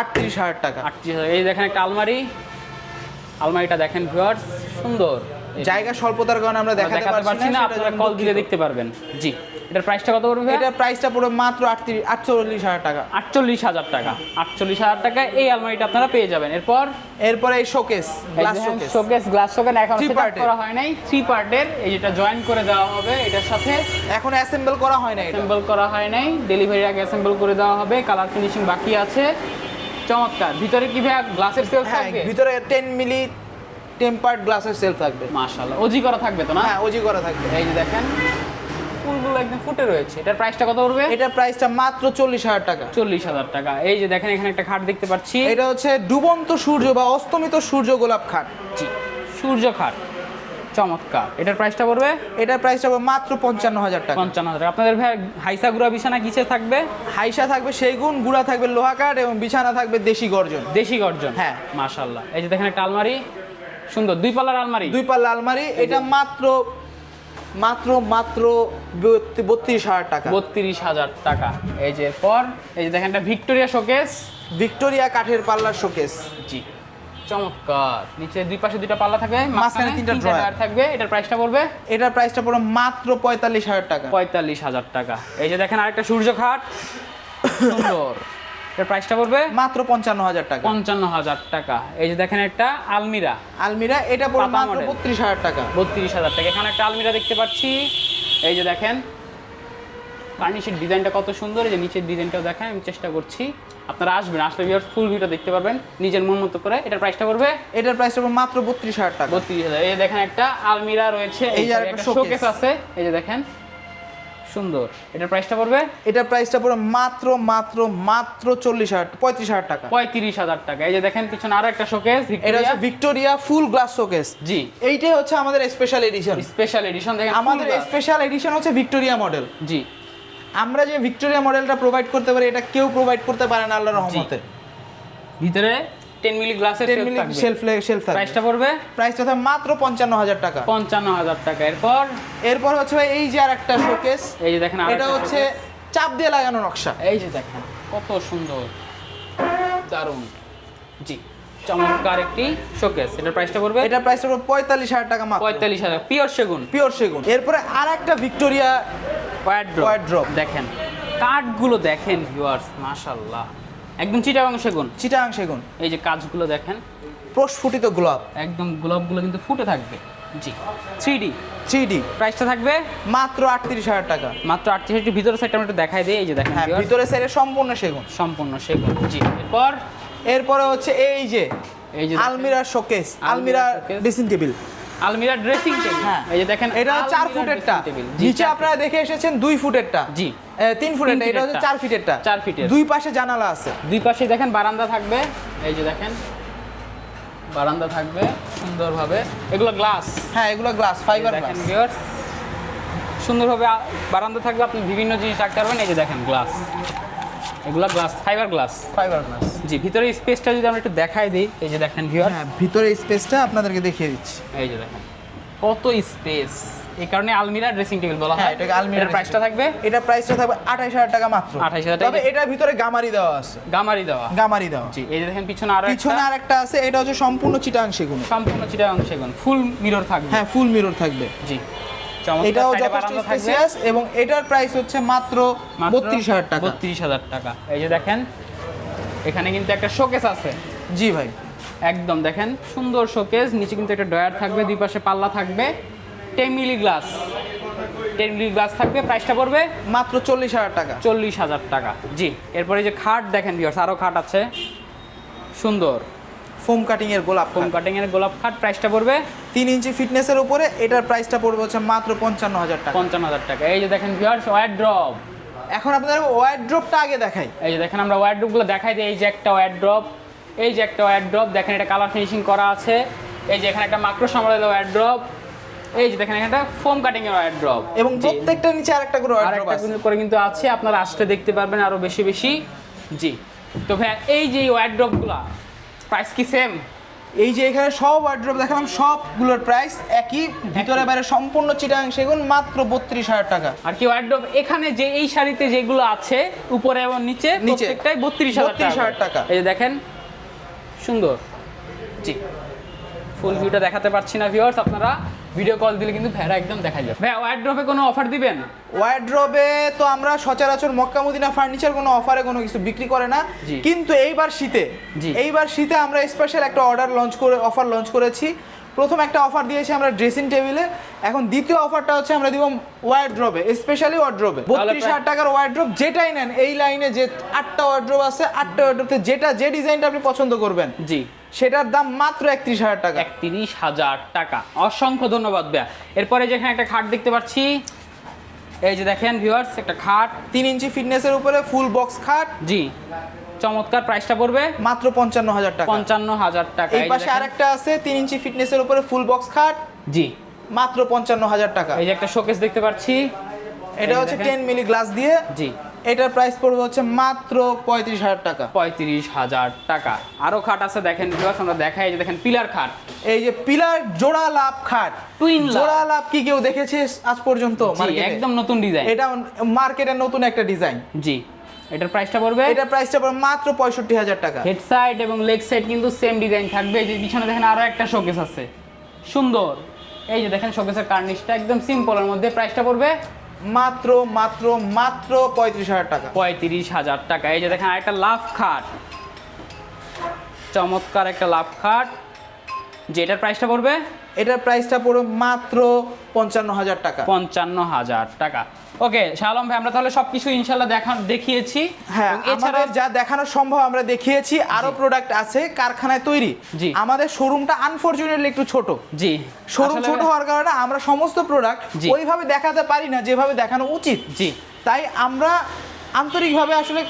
আটত্রিশ হাজার টাকা। আটত্রিশ হাজার। এই দেখেন একটা আলমারি। আলমারিটা দেখেন ভিউয়ার্স সুন্দর। জায়গা স্বল্পতার কারণে আমরা দেখাতে দেখাতে পারছি না আপনারা কল দিলে দেখতে পারবেন। জি। এটার প্রাইসটা কত পড়বে এটার প্রাইসটা পড়বে মাত্র আটত্রিশ আটচল্লিশ হাজার টাকা। আটচল্লিশ হাজার টাকা। আটচল্লিশ হাজার টাকায় এই আলমারিটা আপনারা পেয়ে যাবেন। এরপর? এরপরে এই showcase glass showcase showcase glass showcase এখন সেট করা হয় নাই। থ্রি পার্টের এই যেটা জয়েন করে দেওয়া হবে এটার সাথে এখন অ্যাসেম্বল করা হয় না এটা। অ্যাসেম্বল করা হয় নাই। ডেলিভারির আগে অ্যাসেম্বল করে দেওয়া হবে। কালার ফিনিশিং বাকি আছে। চমৎকার। ভিতরে কি ভাই গ্লাসের সেলস থাকবে? ভিতরে টেন মিলি টেম্পার্ড গ্লাসের সেল থাকবে। মাশাআল্লাহ। ওজি করা থাকবে তো না? হ্যাঁ ওজি করা থাকবে। এই যে দেখেন। ফুলগুলো একদম ফুটে রয়েছে। এটার প্রাইসটা কত পড়বে? এটার প্রাইসটা মাত্র চল্লিশ হাজার টাকা। চল্লিশ হাজার টাকা। এই যে দেখেন এখানে একটা খাট দেখতে পাচ্ছি। এটা হচ্ছে ডুবন্ত সূর্য বা অস্তমিত সূর্য গোলাপ খাট। জি সূর্য খাট। চমৎকার। এটার প্রাইসটা পড়বে? এটার প্রাইসটা হবে মাত্র পঞ্চান্ন হাজার টাকা। পঞ্চান্ন হাজার আপনাদের ভাই হাইসা গুড়া বিছানা কিসে থাকবে? হাইসা থাকবে সেগুন গুড়া থাকবে লোহা কাঠ এবং বিছানা থাকবে দেশি গর্জন। দেশি গর্জন? হ্যাঁ। মাশাল্লাহ এই যে দেখেন একটা আলমারি। সুন্দর। দুই পাল্লার আলমারি? দুই পাল্লা আলমারি। এটা মাত্র মাত্র মাত্র বত্রিশ হাজার টাকা। বত্রিশ হাজার টাকা। এই যে পর এই যে দেখেন একটা ভিক্টোরিয়া শোকেস। ভিক্টোরিয়া কাঠের পাল্লার শোকেস। জি চমৎকার। নিচে দুই পাশে দুইটা পাল্লা থাকবে মাঝখানে তিনটা drawer থাকবে এটার প্রাইসটা পড়বে? এটার প্রাইসটা পড়ে মাত্র পঁয়তাল্লিশ হাজার টাকা। পঁয়তাল্লিশ হাজার টাকা। এই যে দেখেন আরেকটা সূর্য খাট। সুন্দর। এটার প্রাইসটা পড়বে? মাত্র পঞ্চান্ন হাজার টাকা। পঞ্চান্ন হাজার টাকা। এই যে দেখেন একটা আলমিরা। আলমিরা এটা পড়ে পাতা মাত্র বত্রিশ হাজার টাকা। বত্রিশ হাজার টাকা। এখানে একটা আলমিরা দেখতে পাচ্ছি। এই যে দেখেন কার্নিশের ডিজাইনটা কত সুন্দর। এই যে নিচের ডিজাইনটাও দেখেন আমি চেষ্টা করছি। আপনারা আসবেন আসলে ভিউয়ার্স ফুল ভিউটা দেখতে পারবেন। নিজের মন মতো করে। এটার প্রাইসটা পড়বে? এটার প্রাইসটা পড়ে মাত্র বত্রিশ হাজার টাকা। বত্রিশ হাজার। এই দেখেন একটা আলমিরা রয়েছে। এই যে একটা শোকেস আছে। এই যে দেখেন সুন্দর। এটার প্রাইসটা পড়বে? এটার প্রাইসটা পড়ে মাত্র মাত্র মাত্র চল্লিশ হাজার পঁয়ত্রিশ হাজার টাকা। পঁয়ত্রিশ হাজার টাকা। এই যে দেখেন পিছনে আরও একটা শোকেস এটা হচ্ছে ভিক্টোরিয়া ফুল গ্লাস শোকেস জি। এইটাই হচ্ছে আমাদের স্পেশাল এডিশন স্পেশাল এডিশন দেখেন আমাদের স্পেশাল এডিশন হচ্ছে ভিক্টোরিয়া মডেল জি। আমরা যে ভিক্টোরিয়া মডেলটা প্রোভাইড করতে পারি এটা কেউ প্রোভাইড করতে পারে না আল্লাহর রহমতে। ভিতরে টেন মিলি গ্লাসের টেন মিলি শেলফ শেলফ থাকবে। প্রাইসটা পড়বে? প্রাইসটা থাকবে মাত্র পঞ্চান্ন হাজার টাকা। পঞ্চান্ন হাজার টাকা। এরপর? এরপর হচ্ছে ভাই এই যে আর একটা শোকেস এই যে দেখেন এটা হচ্ছে চাপ দিয়ে লাগানো নকশা। এই যে দেখেন কত সুন্দর। দারুণ। জি চমৎকার একটি শোকেস এটার প্রাইসটা পড়বে? এটার প্রাইসটা পড়বে পঁয়তাল্লিশ হাজার টাকা মাত্র। পঁয়তাল্লিশ হাজার পিওর সেগুন। পিওর সেগুন। এরপরে আর একটা ভিক্টোরিয়া ওয়ার্ড্রপ। দেখেন কাঠগুলো দেখেন ভিউয়ার্স মাশাল্লাহ একদম চিটাগাং সেগুন। চিটাং সেগুন। এই যে কাজগুলো দেখেন। প্রস্ফুটিত গোলাপ। একদম গোলাপগুলো কিন্তু ফুটে থাকবে। জি। Three D. Three D. প্রাইসটা থাকবে? মাত্র আটত্রিশ হাজার টাকা। মাত্র আটত্রিশ একটু ভিতরের সাইডটা আমরা একটু দেখাই দিই এই যে দেখেন হ্যাঁ viewers, ভিতরে সাইডে সম্পূর্ণ সেগুন। সম্পূর্ণ সেগুন। জি এরপর? এরপরে হচ্ছে এই যে এই যে আলমিরা শোকেস আলমিরা আলমিরা ড্রেসিং টেবিল। আলমিরা ড্রেসিং টেবিল হ্যাঁ। এই যে দেখেন এটা হচ্ছে চার ফুটেরটা। dressing জি, নিচে আপনারা দেখে এসেছেন দুই ফুটেরটা। জি। এ, তিন ফুটেরটা। এটা হচ্ছে ফিটেরটা। চার ফিটেরটা। চার ফিটের। দুই পাশে জানালা আছে। দুই পাশে দেখেন বারান্দা থাকবে। এই যে দেখেন। বারান্দা থাকবে সুন্দরভাবে। এগুলো গ্লাস হ্যাঁ এগুলো গ্লাস ফাইবার দেখেন ভিউয়ার্স সুন্দরভাবে বারান্দা থাকবে। আপনি বিভিন্ন জিনিস রাখতে পারবেন। এই যে দেখেন গ্লাস এগুলো glass fiber glass fiber glass জি ভিতরে স্পেসটা যদি আমরা একটু দেখাই দিই এই যে দেখেন ভিউয়ার হ্যাঁ ভিতরে স্পেসটা আপনাদেরকে দেখিয়ে দিচ্ছি। এই যে দেখেন কত স্পেস এই কারণে আলমিরা ড্রেসিং টেবিল বলা হ্যাঁ হয়। এটাকে আলমিরা প্রাইসটা থাকবে? এটা প্রাইসটা থাকবে আঠাইশ হাজার টাকা মাত্র। 28,000 টাকা। তবে এটার ভিতরে গামারি দেওয়া আছে। গামারি দেওয়া। গামারি দেওয়া। জি এই যে দেখেন পিছনে আরও পিছনে একটা আর একটা আছে এটা হচ্ছে সম্পূর্ণ চিটাং সেগুন। সম্পূর্ণ চিটা এগুন ফুল মিরর থাকবে। হ্যাঁ ফুল মিরর থাকবে। জি। এটাও যথেষ্ট স্পেসিয়াস এবং এটার প্রাইস হচ্ছে মাত্র বত্রিশ হাজার টাকা। বত্রিশ হাজার টাকা। এই যে দেখেন এখানে কিন্তু একটা শোকেস আছে। জি ভাই। একদম দেখেন সুন্দর শোকেস নিচে কিন্তু একটা ডয়ার থাকবে দুই পাশে পাল্লা থাকবে। Ten milli glass. Ten milli glass থাকবে প্রাইসটা পড়বে মাত্র চল্লিশ হাজার টাকা। চল্লিশ হাজার টাকা। জি এরপরে যে খাট দেখেন ভিউয়ার্স আরও খাট আছে। সুন্দর। ফোম কাটিং এর গোলাপ ফোম কাটিং এর গোলাপ খাট প্রাইসটা পড়বে? তিন ইঞ্চি ফিটনেসের উপরে এটার প্রাইসটা পড়বে হচ্ছে মাত্র পঞ্চান্ন হাজার টাকা। পঞ্চান্ন হাজার টাকা। এই যে দেখেন ভিউয়ার্স ওয়ার ড্রপ এখন আপনাদের ওয়ার্ড্রপটা আগে দেখাই। এই যে দেখেন আমরা ওয়ার্ড্রপগুলো দেখাই দিই এই যে একটা ওয়ার্ড্রপ এই যে একটা ওয়ার্ড্রপ দেখেন এটা কালার ফিনিশিং করা আছে। এই যে এখানে একটা মাইক্রো সামলাইল ওয়ার্ড্রপ এই যে দেখেন এখানে একটা ফোম কাটিং এর ওয়ার্ড্রপ এবং প্রত্যেকটা নিচে আরেকটা করে ওয়ার্ড্রপ আছে। করে কিন্তু আছে আপনারা আসতে দেখতে পারবেন আরও বেশি বেশি। জি। তো ভাইয়া এই যে ওয়ার্ড্রপগুলো প্রাইস কি সেম এই যে এখানে সব ওয়ার্ড্রপ দেখালাম সবগুলোর প্রাইস একই ভিতরে বাইরে সম্পূর্ণ চিটাং সেগুন মাত্র বত্রিশ হাজার টাকা। আর কি ওয়ার্ড্রপ এখানে যে এই শাড়িতে যেগুলো আছে উপরে এবং নিচে নিচে। একটাই বত্রিশ হাজার 32,000 টাকা। এই যে দেখেন সুন্দর। জি। ফুল ভিউটা দেখাতে পারছি না ভিউয়ার্স আপনারা। ভিডিও কল দিলে কিন্তু ভেড়া একদম দেখা যাবে। ভাই ওয়ার্ড্রপে কোনো অফার দিবেন? ওয়ার্ড্রবে তো আমরা সচরাচর মক্কা মদিনা ফার্নিচার কোনো অফারে কোনো কিছু বিক্রি করে না। কিন্তু এইবার শীতে। এইবার শীতে আমরা স্পেশাল একটা অর্ডার লঞ্চ করে অফার লঞ্চ করেছি। প্রথম একটা অফার দিয়েছি আমরা ড্রেসিং টেবিলে এখন দ্বিতীয় অফারটা হচ্ছে আমরা দিব ওয়ার্ড্রবে স্পেশালি ওয়ার্ড্রবে বত্রিশ হাজার টাকার ওয়ার্ড্রব যেটাই নেন এই লাইনে যে আটটা ওয়ার্ড্রব আছে আটটা ওয়ার্ড্রবতে যেটা যে ডিজাইনটা আপনি পছন্দ করবেন। জি। সেটার দাম মাত্র একত্রিশ হাজার টাকা। একত্রিশ হাজার টাকা। অসংখ্য ধন্যবাদ ভাইয়া। এরপরে যেখানে একটা খাট দেখতে পাচ্ছি এই যে দেখেন ভিউয়ার্স একটা খাট। তিন ইঞ্চি ফিটনেসের উপরে ফুল বক্স খাট। জি। চমৎকার প্রাইসটা পড়বে। মাত্র পঞ্চান্ন হাজার টাকা। পঞ্চান্ন হাজার টাকা। এই পাশে। আরেকটা আছে তিন ইঞ্চি ফিটনেসের উপরে ফুল বক্স খাট। জি। মাত্র পঞ্চান্ন হাজার টাকা। এই যে একটা শোকেস দেখতে পাচ্ছি। এটা হচ্ছে টেন মিলি গ্লাস দিয়ে। জি। এটার প্রাইস পড়বে হচ্ছে মাত্র পঁয়ত্রিশ হাজার টাকা। পঁয়ত্রিশ হাজার টাকা। আরও খাট আছে দেখেন আমরা দেখাই যে দেখেন পিলার খাট। এই যে পিলার জোড়া লাভ খাট। লাভ। জোড়া লাভ কি কেউ দেখেছে আজ পর্যন্ত একদম নতুন ডিজাইন এটা মার্কেটের নতুন একটা ডিজাইন জি এটার প্রাইসটা পড়বে? এটা প্রাইসটা পড়বে মাত্র পঁয়ষট্টি হাজার টাকা। হেড সাইড এবং লেগ সাইড কিন্তু সেম ডিজাইন থাকবে। এই যে পিছনে দেখেন আরও একটা শোকেস আছে। সুন্দর। এই যে দেখেন শোকেসের কার্নিশটা একদম সিম্পলের মধ্যে প্রাইসটা পড়বে মাত্র মাত্র মাত্র পঁয়ত্রিশ হাজার টাকা। পঁয়ত্রিশ হাজার টাকা। এই যে দেখেন আরেকটা লাভ খাট। চমৎকার একটা লাভ খাট। যেটার প্রাইসটা পড়বে? এটার প্রাইসটা পড়বে মাত্র পঞ্চান্ন হাজার টাকা। পঞ্চান্ন হাজার টাকা। ওকে শালম ভাই আমরা তাহলে সবকিছু ইনশাল্লাহ দেখা দেখিয়েছি। হ্যাঁ এছাড়া যা দেখানো সম্ভব আমরা দেখিয়েছি আরও প্রোডাক্ট আছে কারখানায় তৈরি। জি। আমাদের শোরুমটা আনফরচুনেটলি একটু ছোট। জি। শোরুম ছোট হওয়ার কারণে আমরা সমস্ত প্রোডাক্ট। ওইভাবে দেখাতে পারি না যেভাবে দেখানো উচিত। জি। তাই আমরা আন্তরিকভাবে আসলে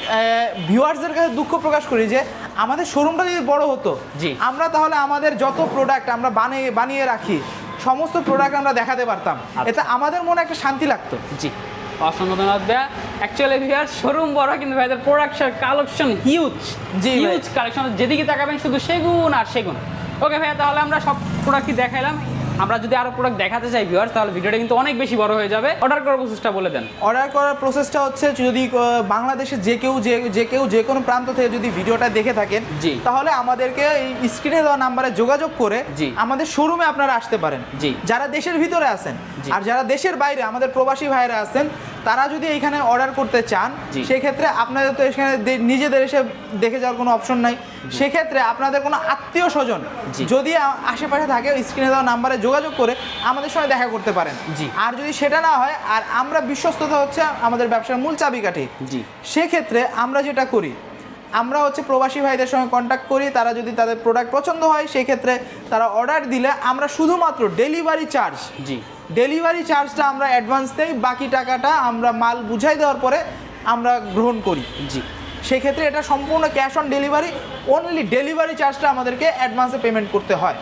ভিউয়ার্সদের কাছে দুঃখ প্রকাশ করি যে আমাদের শোরুমটা যদি বড় হতো জি। আমরা তাহলে আমাদের যত প্রোডাক্ট আমরা বানিয়ে বানিয়ে রাখি সমস্ত প্রোডাক্ট আমরা দেখাতে পারতাম। এটা আমাদের মনে একটা শান্তি লাগতো। জি। অসংখ্য ধন্যবাদ ভাইয়া। অ্যাকচুয়ালি ভাইয়ার শোরুম বড় কিন্তু ভাইদের প্রোডাকশন কালেকশন হিউজ যে হিউজ কালেকশন যেদিকে তাকাবেন শুধু সেগুন আর সেগুন। ওকে ভাইয়া তাহলে আমরা সব প্রোডাক্টই দেখাইলাম। আমরা যদি আরও প্রোডাক্ট দেখাতে চাই ভিউয়ার্স তাহলে ভিডিওটা কিন্তু অনেক বেশি বড় হয়ে যাবে অর্ডার করার প্রসেসটা বলে দেন অর্ডার করার প্রসেসটা হচ্ছে যদি বাংলাদেশে বাংলাদেশের যে কেউ যে যে কেউ যে কোনো প্রান্ত থেকে যদি ভিডিওটা দেখে থাকেন জি। তাহলে আমাদেরকে এই স্ক্রিনে দেওয়া নাম্বারে যোগাযোগ করে জি। আমাদের শোরুমে আপনারা আসতে পারেন জি। যারা দেশের ভিতরে আছেন আর যারা দেশের বাইরে আমাদের প্রবাসী ভাইরা আছেন তারা যদি এখানে অর্ডার করতে চান। সেক্ষেত্রে আপনাদের তো এখানে নিজেদের এসে দেখে যাওয়ার কোনো অপশন নাই সেক্ষেত্রে আপনাদের কোনো আত্মীয় স্বজন। যদি আশেপাশে থাকে স্ক্রিনে দেওয়া নাম্বারে যোগাযোগ করে আমাদের সঙ্গে দেখা করতে পারেন জি। আর যদি সেটা না হয় আর আমরা বিশ্বস্ততা হচ্ছে আমাদের ব্যবসার মূল চাবিকাঠি জি সেক্ষেত্রে আমরা যেটা করি আমরা হচ্ছে প্রবাসী ভাইদের সঙ্গে কন্ট্যাক্ট করি তারা যদি তাদের প্রোডাক্ট পছন্দ হয় সেক্ষেত্রে তারা অর্ডার দিলে আমরা শুধুমাত্র ডেলিভারি চার্জ জি ডেলিভারি চার্জটা আমরা অ্যাডভান্স দেই বাকি টাকাটা আমরা মাল বুঝাই দেওয়ার পরে আমরা গ্রহণ করি। জি। সেক্ষেত্রে এটা সম্পূর্ণ cash on delivery only delivery চার্জটা আমাদেরকে অ্যাডভান্সে পেমেন্ট করতে হয়।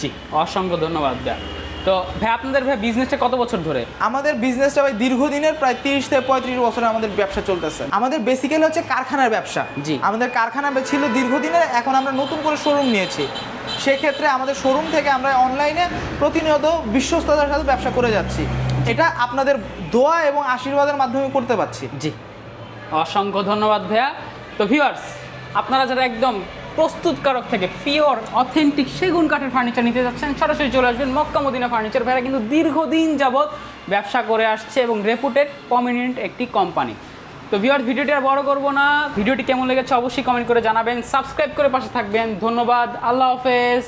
জি অসংখ্য ধন্যবাদ ভাইয়া তো ভাই আপনাদের ভাই বিজনেসটা কত বছর ধরে? আমাদের বিজনেসটা ভাই দীর্ঘদিনের প্রায় তিরিশ থেকে পঁয়ত্রিশ বছরে আমাদের ব্যবসা চলতেছে। আমাদের বেসিক্যালি হচ্ছে কারখানার ব্যবসা। জি। আমাদের কারখানা ছিল দীর্ঘদিনের এখন আমরা নতুন করে শোরুম নিয়েছি। সেক্ষেত্রে আমাদের শোরুম থেকে আমরা অনলাইনে প্রতিনিয়ত বিশ্বস্ততার সাথে ব্যবসা করে যাচ্ছি। এটা আপনাদের দোয়া এবং আশীর্বাদের মাধ্যমে করতে পারছি। জি। অসংখ্য ধন্যবাদ ভাইয়া। তো ভিউয়ার্স আপনারা যারা একদম প্রস্তুতকারক থেকে পিওর অথেন্টিক সেগুন কাঠের ফার্নিচার নিতে যাচ্ছেন সরাসরি চলে আসবেন মক্কা মদিনা ফার্নিচার ভাইরা কিন্তু দীর্ঘদিন যাবৎ ব্যবসা করে আসছে এবং রেপুটেড প্রমিনেন্ট একটি কোম্পানি তো ভিওর ভিডিওটি আর বড় করব না। ভিডিওটি কেমন লেগেছে অবশ্যই কমেন্ট করে জানাবেন। সাবস্ক্রাইব করে পাশে থাকবেন। ধন্যবাদ। আল্লাহ হাফেজ।